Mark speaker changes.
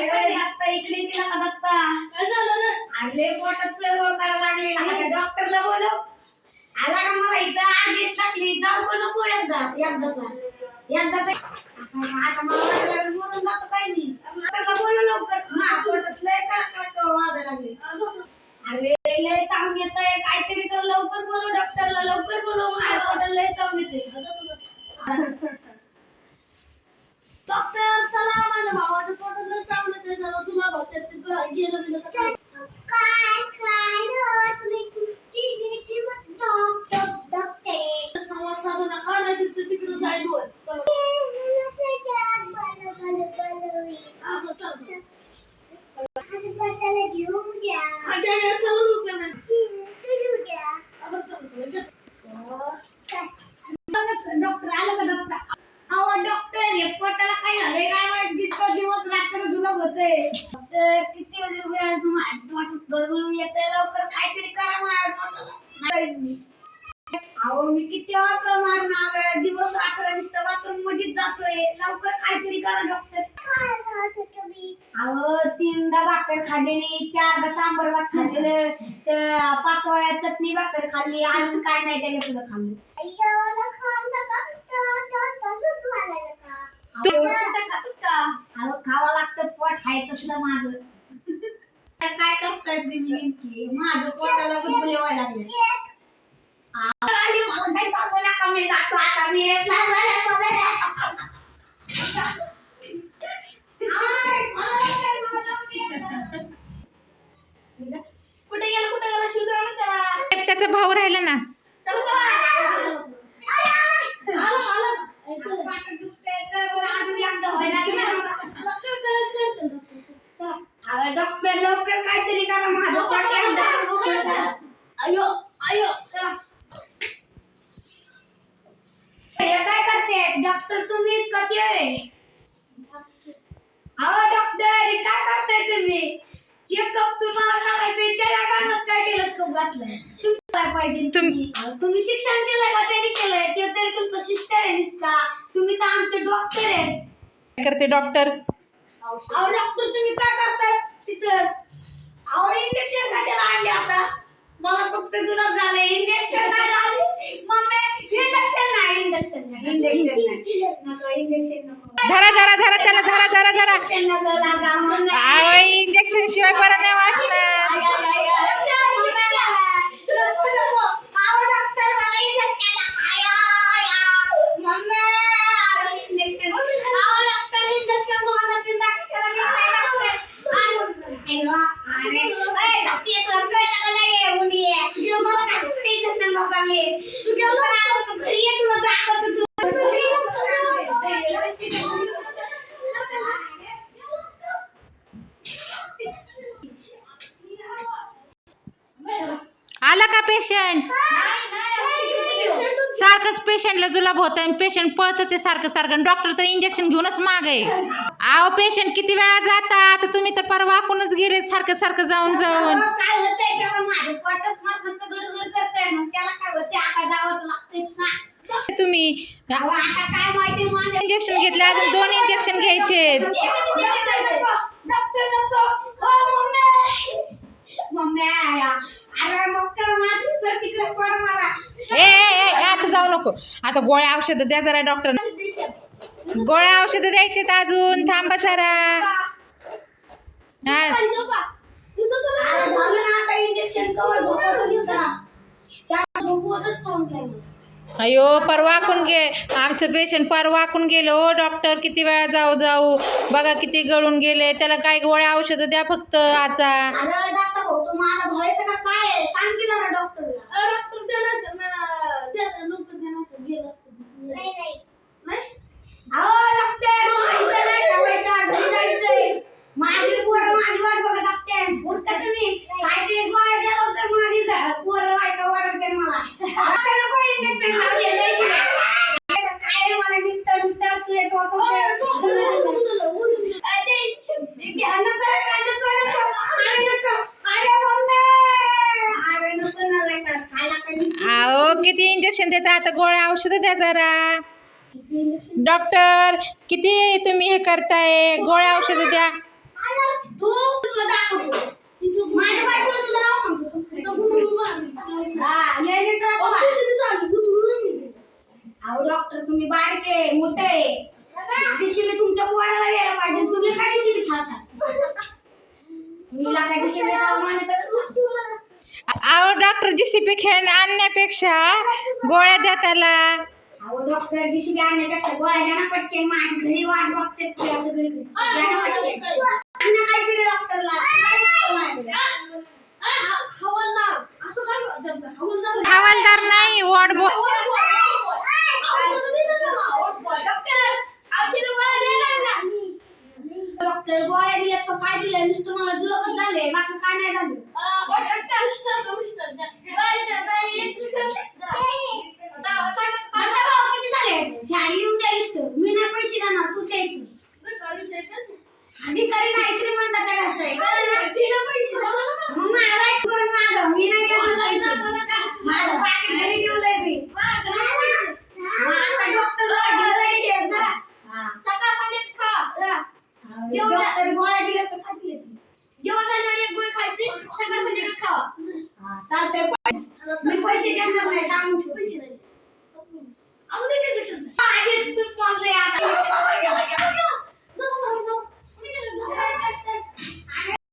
Speaker 1: अरे दत्ता इकडे तिला का दत्ता? अरे पोटात चळवळ करायला लागली. डॉक्टरला बोलव. आला का मला इथं? अर्जंट टाकली. जाऊ का नको एकदा? एकदाचा एकदाचा असं आता मला वाटायला लागलं बोलून जातो काय मी डॉक्टरला बोलव लवकर. हा पोटात लय कडकड वाजायला लागली. अरे लय चावून येत आहे काहीतरी कर लवकर बोलव डॉक्टरला. लवकर बोलव. माझ्या पोटात लय चावून येते
Speaker 2: बघते तिचं गेलं गेलं का काय?
Speaker 3: काय काय तुम्ही ती डॉक्टर डॉक्टर
Speaker 2: संवाद साधू नका नाही तिथे तिकडे जाईल वर. चला. हा, मग चला. हा, द्या, द्या, चला लवकर नाही. हा, बरं, चला, चला, घ्या.
Speaker 1: डॉक्टर आलं का डॉक्टर अहो डॉक्टर हे पोटाला काय झालंय काय माहीत इतकं दिवस रात्र तुला डॉक्टर किती वेळ येते लवकर काहीतरी करा माझ्या. अहो मी किती मारून आलोय दिवस रात्र नुसतं बाथरूम मध्येच जातोय. लवकर काहीतरी करा डॉक्टर अहो तीनदा भाकर खाल्लेली चारदा सांबर भात खाल्लेलं त्या पाच वेळा चटणी भाकर खाल्ली अजून काय नाही त्याला सुद्धा खाल्लं. अहो खावं लागतं आहे तसलं माझं. काय करतात नेमकी? माझं पोटाला गुदगुले व्हायला लागले. आली हो, सांगू नका मी जातो आता. मी येत नाही मला कुठे गेला कुठे गेला? शिवतो त्याला
Speaker 4: त्याचा भाऊ राहिला ना
Speaker 1: चल चला
Speaker 2: आलं, आलं. ऐकलं.
Speaker 1: पाठीत दुखतंय तर अजून एकदा व्हायला लागलं.
Speaker 2: डॉक्टरकडे चढतो, डॉक्टर.
Speaker 1: अरे डॉक्टर लवकर काहीतरी करा. माझं. अयो अयो चला हे काय करते? डॉक्टर तुम्ही कधी आहे अहो डॉक्टर हे काय करताय तुम्ही? चेकअप तुम्हाला करायचंय त्याला कानात काय टेलिस्कोप घातलंय? तुम्हाला पाहिजे
Speaker 4: तुम-
Speaker 1: तुम्ही. शिक्षण केलंय का? त्यांनी केलंय. ते तरी तुमचं सिस्टर आहे निसता. तुम्ही तर आमचे डॉक्टर आहे.
Speaker 4: काय करते डॉक्टर?
Speaker 1: अहो डॉक्टर तुम्ही काय करताय? तिथं. अहो इंजेक्शन कशाला आणले आता? मला फक्त जुलाब झाले इंजेक्शन नाही झाले. मम्मी इंजेक्शन नाही इंजेक्शन नाही. इंजेक्शन नाही. नको इंजेक्शन नको.
Speaker 4: धरा धरा धरा त्याला धरा धरा धरा.
Speaker 1: इंजेक्शन
Speaker 4: शिवाय बरं नाही वाटणार.
Speaker 1: ए, डॉक्टर, तुला कळतं का नाही, मुली? मला कशासाठी इंजेक्शन नकोले? लवकर आलो, घरी ये, तुला दाखवतो तू.
Speaker 4: आला का पेशंट सारखंच पेशंटला जुलाब होत आणि पेशंट पळतच आहे सारखं सारखं. डॉक्टर तर इंजेक्शन घेऊनच माग आहे. आहो पेशंट किती वेळा जातात? तर तुम्ही तर परवा वाकूनच गेले सारखं सारखं जाऊन जाऊन. तुम्ही. इंजेक्शन घेतले अजून दोन इंजेक्शन घ्यायचे
Speaker 1: हो
Speaker 4: ए नको. आता गोळ्या औषधं द्या जरा डॉक्टर गोळ्या औषधं द्यायचे अजून. थांबा जरा. हा. अयो परवाकून गे आमचं पेशंट परवाकून गेलो हो डॉक्टर किती वेळा जाऊ जाऊ. बघा किती गळून गेले. त्याला काय गोळ्या औषधं द्या फक्त आता.
Speaker 1: काय
Speaker 4: किती इंजेक्शन देता आता गोळ्या औषधं द्या जरा. डॉक्टर किती तुम्ही हे करताय? गोळ्या औषधं द्या.
Speaker 1: डॉक्टर तुम्ही बारके मोठे डिशिबी तुमच्या पोराला यायला पाहिजे. तुम्ही काय डिशिबी खाता तुम्ही लागा डिशिबी माने तर
Speaker 4: अहो डॉक्टर जीसीपी खेळ आणण्यापेक्षा गोळ्या द्या त्याला.
Speaker 1: अहो डॉक्टर डिशिबी आणण्यापेक्षा गोळ्या द्या ना पटके माझ्या घरी वाट बघते घरी. द्या ना पटकन. केलं डॉक्टरला?
Speaker 4: हवालदार. नाही. Ward boy.
Speaker 1: डॉक्टर गोळ्या दिल्यात का काय दिलं नुसतं मला जुलाबच झाले बाकी काय नाही झालं आता भाव किती झाले ह्या लिहून द्या लिस्ट मी नाही पैसे भिकारी नाही श्रीमंताच्या घरचं आहे? मग वाईट करून मी नाही देणार पैसे. माझं पाकीट घरी ठेवलंय मी. मग आता डॉक्टर पैसे.
Speaker 2: सकाळ संध्याकाळी खा. जेवण
Speaker 1: गोळ्या दिल्या तर काय दिल्या ती?
Speaker 2: जेवण झाल्यावर एक गोळी खायची. सकाळ संध्याकाळी खावा
Speaker 1: चालतंय. मी पैसे देणार नाही. सांगून ठेव.
Speaker 2: 哦，那个就是，
Speaker 1: 八呀，这个房子呀，有，